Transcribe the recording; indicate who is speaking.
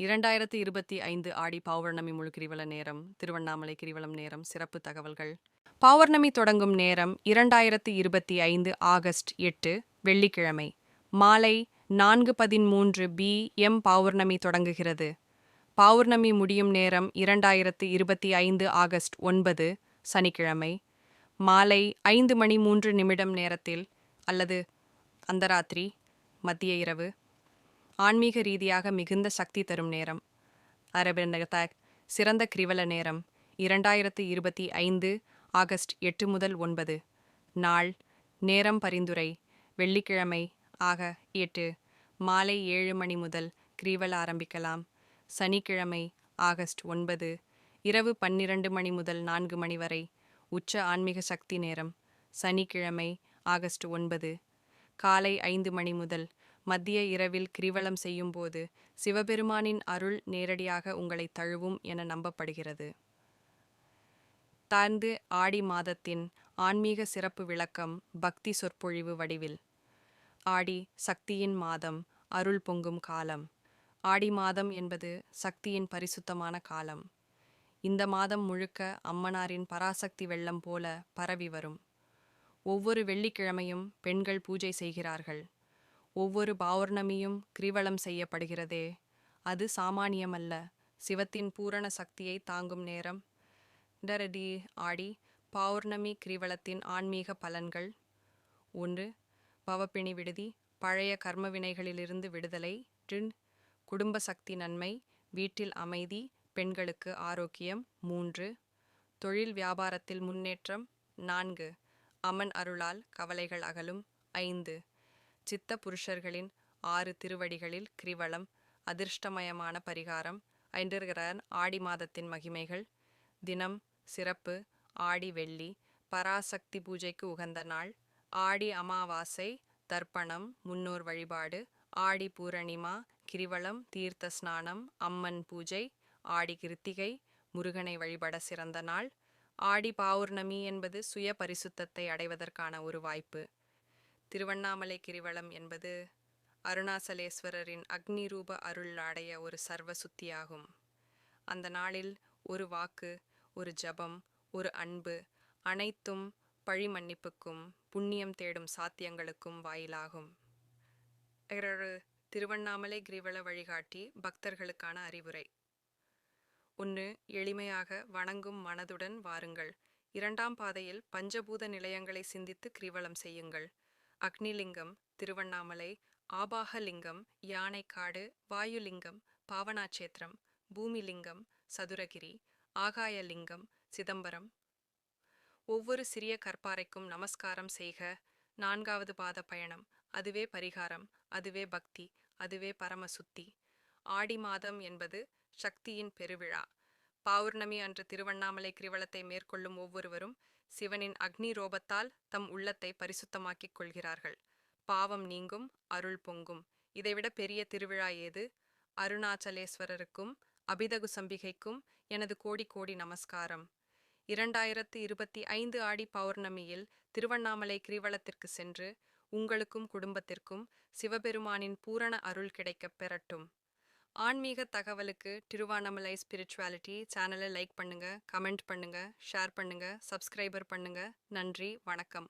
Speaker 1: இரண்டாயிரத்தி இருபத்தி ஐந்து ஆடி பௌர்ணமி முழு கிரிவல நேரம் திருவண்ணாமலை கிரிவலம் நேரம் சிறப்பு தகவல்கள். பௌர்ணமி தொடங்கும் நேரம் இரண்டாயிரத்தி இருபத்தி ஐந்து ஆகஸ்ட் எட்டு வெள்ளிக்கிழமை. மாலை நான்கு பதிமூன்று பி எம் பௌர்ணமி தொடங்குகிறது. பௌர்ணமி முடியும் நேரம் இரண்டாயிரத்து இருபத்தி ஐந்து ஆகஸ்ட் ஒன்பது சனிக்கிழமை. மாலை ஐந்து மணி மூன்று நிமிடம் நேரத்தில் அல்லது அந்தராத்திரி மத்திய இரவு. ஆன்மீக ரீதியாக மிகுந்த சக்தி தரும் நேரம். அரபிந்த சிறந்த கிரிவல நேரம் இரண்டாயிரத்து இருபத்தி ஐந்து ஆகஸ்ட் எட்டு முதல் ஒன்பது. நாள் நேரம் பரிந்துரை வெள்ளிக்கிழமை ஆக எட்டு. மாலை ஏழு மணி முதல் கிரிவல ஆரம்பிக்கலாம். சனிக்கிழமை ஆகஸ்ட் ஒன்பது. இரவு பன்னிரண்டு மணி முதல் நான்கு மணி வரை உச்ச ஆன்மீக சக்தி நேரம் சனிக்கிழமை ஆகஸ்ட் ஒன்பது. காலை ஐந்து மணி முதல் மத்திய இரவில் கிரிவலம் செய்யும்போது சிவபெருமானின் அருள் நேரடியாக உங்களை தழுவும் என நம்பப்படுகிறது. தாழ்ந்து ஆடி மாதத்தின் ஆன்மீக சிறப்பு விளக்கம் பக்தி சொற்பொழிவு வடிவில். ஆடி சக்தியின் மாதம் அருள் பொங்கும் காலம். ஆடி மாதம் என்பது சக்தியின் பரிசுத்தமான காலம். இந்த மாதம் முழுக்க அம்மனாரின் பராசக்தி வெள்ளம் போல பரவி வரும். ஒவ்வொரு வெள்ளிக்கிழமையும் பெண்கள் பூஜை செய்கிறார்கள். ஒவ்வொரு பௌர்ணமியும் கிரிவலம் செய்யப்படுகிறதே. அது சாமானியமல்ல. சிவத்தின் பூரண சக்தியை தாங்கும் நேரம். டரடி ஆடி பௌர்ணமி கிரிவலத்தின் ஆன்மீக பலன்கள். ஒன்று பவப்பிணி விடுதி பழைய கர்ம வினைகளிலிருந்து விடுதலை. டின் குடும்ப சக்தி நன்மை வீட்டில் அமைதி பெண்களுக்கு ஆரோக்கியம். மூன்று தொழில் வியாபாரத்தில் முன்னேற்றம். நான்கு அமன் அருளால் கவலைகள் அகலும். ஐந்து சித்த புருஷர்களின் ஆறு திருவடிகளில் கிரிவலம் அதிர்ஷ்டமயமான பரிகாரம் ஐந்திருக்கிறார் ஆடி மாதத்தின் மகிமைகள் தினம் சிறப்பு ஆடி வெள்ளி பராசக்தி பூஜைக்கு உகந்த நாள் ஆடி அமாவாசை தர்ப்பணம் முன்னோர் வழிபாடு ஆடி பூரணிமா கிரிவலம் தீர்த்த ஸ்நானம் அம்மன் பூஜை ஆடி கிருத்திகை முருகனை வழிபட சிறந்த நாள் ஆடி பௌர்ணமி என்பது சுய பரிசுத்தத்தை அடைவதற்கான ஒரு வாய்ப்பு. திருவண்ணாமலை கிரிவலம் என்பது அருணாசலேஸ்வரரின் அக்னி ரூப அருள் அடைய ஒரு சர்வ சுத்தியாகும் அந்த நாளில் ஒரு வாக்கு ஒரு ஜபம் ஒரு அன்பு அனைத்தும் பழி மன்னிப்புக்கும் புண்ணியம் தேடும் சாத்தியங்களுக்கும் வாயிலாகும். திருவண்ணாமலை கிரிவல வழிகாட்டி பக்தர்களுக்கான அறிவுரை. ஒன்று எளிமையாக வணங்கும் மனதுடன் வாருங்கள். இரண்டாம் பாதையில் பஞ்சபூத நிலையங்களை சிந்தித்து கிரிவலம் செய்யுங்கள். அக்னிலிங்கம் திருவண்ணாமலை ஆபாகலிங்கம் யானைக்காடு வாயுலிங்கம் பாவனாட்சேத்திரம் பூமிலிங்கம் சதுரகிரி ஆகாயலிங்கம் சிதம்பரம். ஒவ்வொரு சிறிய கற்பாறைக்கும் நமஸ்காரம் செய்க. நான்காவது பாத பயணம். அதுவே பரிகாரம் அதுவே பக்தி அதுவே பரமசுத்தி. ஆடி மாதம் என்பது சக்தியின் பெருவிழா. பௌர்ணமி அன்று திருவண்ணாமலை கிரிவலத்தை மேற்கொள்ளும் ஒவ்வொருவரும் சிவனின் அக்னி ரோபத்தால் தம் உள்ளத்தை பரிசுத்தமாக்கிக் கொள்கிறார்கள். பாவம் நீங்கும் அருள் பொங்கும். இதைவிட பெரிய திருவிழா ஏது? அருணாச்சலேஸ்வரருக்கும் அபிதகு சம்பிகைக்கும் எனது கோடி கோடி நமஸ்காரம். இரண்டாயிரத்து இருபத்தி ஐந்து ஆடி பௌர்ணமியில் திருவண்ணாமலை கிரிவலத்திற்கு சென்று உங்களுக்கும் குடும்பத்திற்கும் சிவபெருமானின் பூரண அருள் கிடைக்கப் பெறட்டும். ஆன்மீக தகவலுக்கு திருவானமலை ஸ்பிரிச்சுவாலிட்டி சேனலை லைக் பண்ணுங்க கமெண்ட் பண்ணுங்க ஷேர் பண்ணுங்க சப்ஸ்கிரைபர் பண்ணுங்க. நன்றி வணக்கம்.